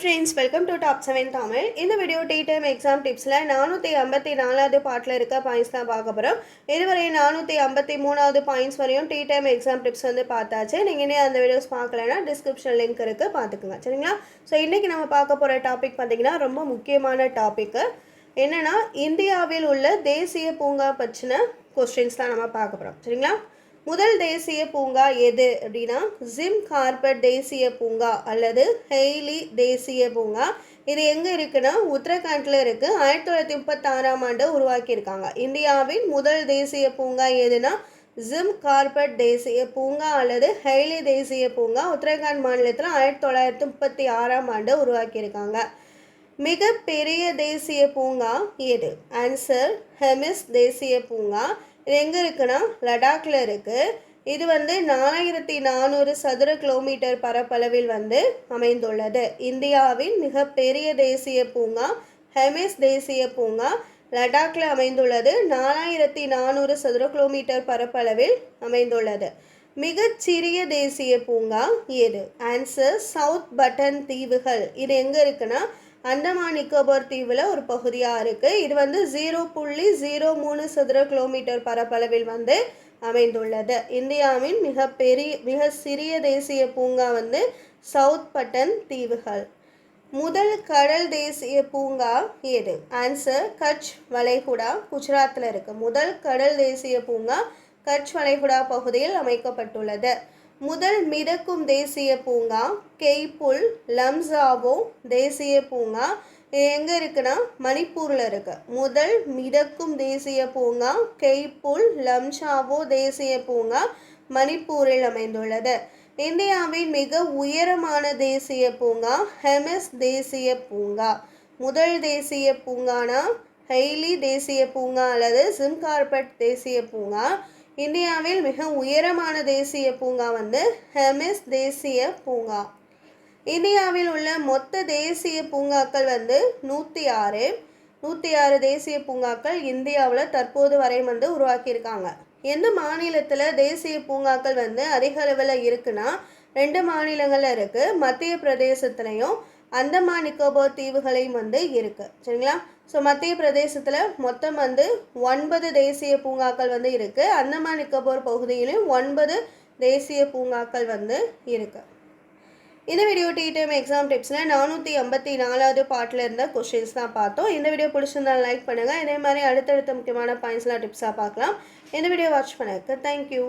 Friends welcome to top seven Tamil இந்த video D time exam டிப்ஸில் நானூற்றி ஐம்பத்தி நாலாவது பாட்டில் இருக்க பாயிண்ட்ஸ் தான் பார்க்க போகிறோம் இதுவரை நானூற்றி ஐம்பத்தி மூணாவது பாயிண்ட்ஸ் வரையும் டி டைம் எக்ஸாம் டிப்ஸ் வந்து பார்த்தாச்சு. நீங்கள் இனி அந்த வீடியோஸ் பார்க்கலன்னா டிஸ்கிரிப்ஷன் லிங்க் இருக்குது பார்த்துக்குங்க. சரிங்களா? ஸோ இன்றைக்கி நம்ம பார்க்க போகிற டாபிக் பார்த்தீங்கன்னா ரொம்ப முக்கியமான டாப்பிக்கு என்னென்னா இந்தியாவில் உள்ள தேசிய பூங்கா பற்றின கொஸ்டின்ஸ் தான் நம்ம பார்க்க போகிறோம் சரிங்களா? முதல் தேசிய பூங்கா எது அப்படின்னா ஜிம் கார்பெட் தேசிய பூங்கா அல்லது ஹெய்லி தேசிய பூங்கா. இது எங்கே இருக்குன்னா உத்தரகாண்டில் இருக்குது ஆயிரத்தி தொள்ளாயிரத்தி முப்பத்தாறாம் ஆண்டு உருவாக்கியிருக்காங்க. இந்தியாவின் முதல் தேசிய பூங்கா எதுனா ஜிம் கார்பெட் தேசிய பூங்கா அல்லது ஹெய்லி தேசிய பூங்கா. உத்தரகாண்ட் மாநிலத்தில் ஆயிரத்தி தொள்ளாயிரத்தி முப்பத்தி ஆறாம் ஆண்டு உருவாக்கியிருக்காங்க. மிக பெரிய தேசிய பூங்கா எது? ஆன்சர் ஹெமிஸ் தேசிய பூங்கா. இது எங்கே இருக்குன்னா லடாக்ல இருக்குது இது வந்து நாலாயிரத்தி நானூறு சதுர கிலோமீட்டர் பரப்பளவில் வந்து அமைந்துள்ளது. இந்தியாவின் மிகப்பெரிய தேசிய பூங்கா ஹெமிஸ் தேசிய பூங்கா லடாக்ல அமைந்துள்ளது. நாலாயிரத்தி நானூறு சதுர கிலோமீட்டர் பரப்பளவில் அமைந்துள்ளது. மிகச்சிறிய தேசிய பூங்கா எது? ஆன்சர் சவுத் பட்டன் தீவுகள். இது எங்கே இருக்குன்னா அந்தமான் நிக்கோபார் தீவில் ஒரு பகுதியாக இருக்குது இது வந்து ஜீரோ புள்ளி ஜீரோ மூணு சதுர கிலோமீட்டர் பரப்பளவில் வந்து அமைந்துள்ளது. இந்தியாவின் மிக பெரிய மிக சிறிய தேசிய பூங்கா வந்து சவுத் பட்டன் தீவுகள். முதல் கடல் தேசிய பூங்கா எது? ஆன்சர் கட்ச் வளைகுடா குஜராத்தில் இருக்குது முதல் கடல் தேசிய பூங்கா கட்ச் வளைகுடா பகுதியில் அமைக்கப்பட்டுள்ளது. முதல் மிதக்கும் தேசிய பூங்கா கெய்புல் லம்சாவோ தேசிய பூங்கா. இது எங்கே இருக்குன்னா மணிப்பூரில் இருக்கு. முதல் மிதக்கும் தேசிய பூங்கா கெய்புல் லம்சாவோ தேசிய பூங்கா மணிப்பூரில் அமைந்துள்ளது. இந்தியாவின் மிக உயரமான தேசிய பூங்கா ஹெமஸ் தேசிய பூங்கா. முதல் தேசிய பூங்கானா ஹெய்லி தேசிய பூங்கா அல்லது சிம்கார்பட் தேசிய பூங்கா. இந்தியாவில் மிக உயரமான தேசிய பூங்கா வந்து ஹெமிஸ் தேசிய பூங்கா. இந்தியாவில் உள்ள மொத்த தேசிய பூங்காக்கள் வந்து நூற்றி ஆறு. நூற்றி ஆறு தேசிய பூங்காக்கள் இந்தியாவில் தற்போது வரை வந்து உருவாக்கியிருக்காங்க. எந்த மாநிலத்தில் தேசிய பூங்காக்கள் வந்து அதிக அளவில் இருக்குன்னா ரெண்டு மாநிலங்களில் இருக்குது மத்திய பிரதேசத்துலையும் அந்தமான் நிக்கோபார் தீவுகளையும் வந்து இருக்குது சரிங்களா? ஸோ மத்திய பிரதேசத்தில் மொத்தம் வந்து ஒன்பது தேசிய பூங்காக்கள் வந்து இருக்குது அந்தமான் நிக்கோபார் பகுதியிலும் ஒன்பது தேசிய பூங்காக்கள் வந்து இருக்குது இந்த வீடியோ டி டைம் எக்ஸாம் டிப்ஸில் நானூற்றி ஐம்பத்தி நாலாவது பாட்டில் இருந்த கொஷின்ஸ் தான் பார்த்தோம். இந்த வீடியோ பிடிச்சிருந்தா லைக் பண்ணுங்கள் இதே மாதிரி அடுத்தடுத்த முக்கியமான பாயிண்ட்ஸ்லாம் டிப்ஸாக பார்க்கலாம். இந்த வீடியோ வாட்ச் பண்ணுறதுக்கு தேங்க்யூ